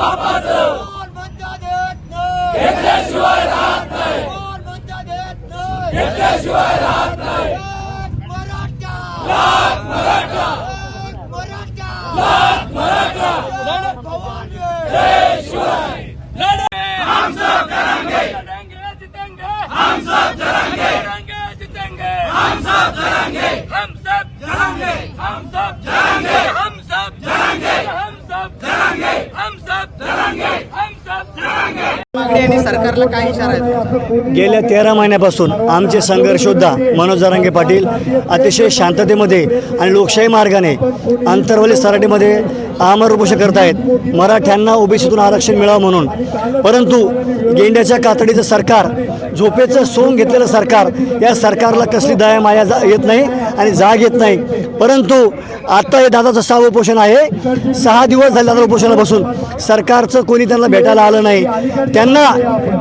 कोण म्हणता देत नाही घेतल्याशिवाय राहत नाही घेतल्याशिवाय राहत नाही हम सब करेंगे हम सब करेंगे हम सब करेंगे हम मागणी सरकारला काय इशारा आहे गेल्या तेरा महिन्यापासून आमचे संघर्षसुद्धा मनोज जरांगे पाटील अतिशय शांततेमध्ये आणि लोकशाही मार्गाने अंतरवली सराटीमध्ये आमर उपोषण करत आहेत. मराठ्यांना ओबीसीतून आरक्षण मिळावं म्हणून. परंतु गेंड्याच्या कातडीचं सरकार झोपेचं सोंग घेतलेलं सरकार या सरकारला कसली दया माया जा येत नाही आणि जाग येत नाही. परंतु आत्ता हे दादाचं सहा उपोषण आहे. सहा दिवस झाले दादा उपोषणाला बसून सरकारचं कोणी त्यांना भेटायला आलं नाही. त्यांना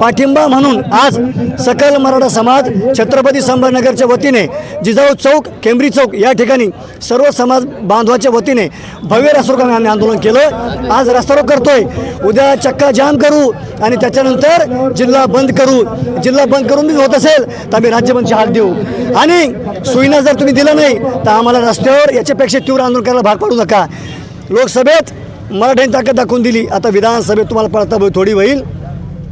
पाठिंबा म्हणून आज सकल मराठा समाज छत्रपती संभाजीनगरच्या वतीने जिजाऊ चौक केंब्री चौक या ठिकाणी सर्व समाज बांधवाच्या वतीने भव्य राष्ट्रकामी आम्ही आंदोलन केलं. आज रास्तारोक करतोय. उद्या चक्का जाम करू आणि त्याच्यानंतर जिल्हा बंद करू. जिल्हा बंद करून बी होत असेल तर आम्ही राज्यबंदची हात देऊ. आणि सुईना जर तुम्ही दिलं नाही तर आम्हाला रस्त्यावर याच्यापेक्षा तीव्र आंदोलन करायला भाग पाडू नका. लोकसभेत मराठ्यांनी ताकद दाखवून दिली. आता विधानसभेत तुम्हाला पळता थोडी होईल.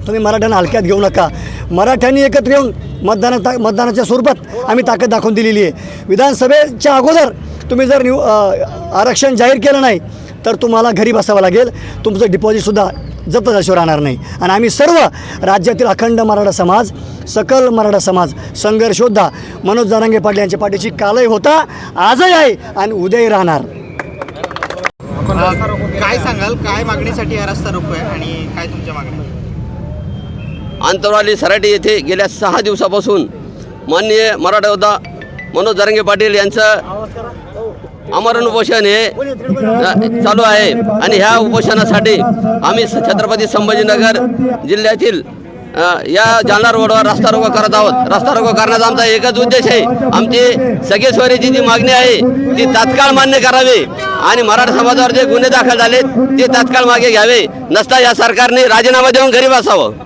तुम्ही मराठ्यांना हलक्यात घेऊ नका. मराठ्यांनी एकत्र येऊन मतदाना ता मतदानाच्या स्वरूपात आम्ही ताकद दाखवून दिलेली आहे. विधानसभेच्या अगोदर तुम्ही जर निव आरक्षण जाहीर केलं नाही तर तुम्हाला घरी बसावं लागेल. तुमचं डिपॉझिटसुद्धा जप्त झाल्याशिवाय राहणार नाही. आणि आम्ही सर्व राज्यातील अखंड मराठा समाज सकल मराठा समाज संघर्षोद्धा मनोज जरांगे पाटील यांच्या पाठीची कालही होता आजही आहे आणि उद्याही राहणार. काय सांगाल? काय मागणीसाठी हा रस्ता रोको आहे आणि काय तुमच्या मागण्या? आंतरवाली सराटी येथे गेल्या सहा दिवसापासून माननीय मराठा योद्धा मनोज जरंगे पाटील यांचं आमरण उपोषण हे चालू आहे. आणि ह्या उपोषणासाठी आम्ही छत्रपती संभाजीनगर जिल्ह्यातील या जालना रोडवर रस्ता रोको करत आहोत. रस्ता रोको करण्याचा आमचा एकच उद्देश आहे. आमची सगेश्वरीची जी मागणी आहे ती तात्काळ मान्य करावी. आणि मराठा समाजावर जे गुन्हे दाखल झाले ते तात्काळ मागे घ्यावे. नसता या सरकारने राजीनामा देऊन घरी बसावं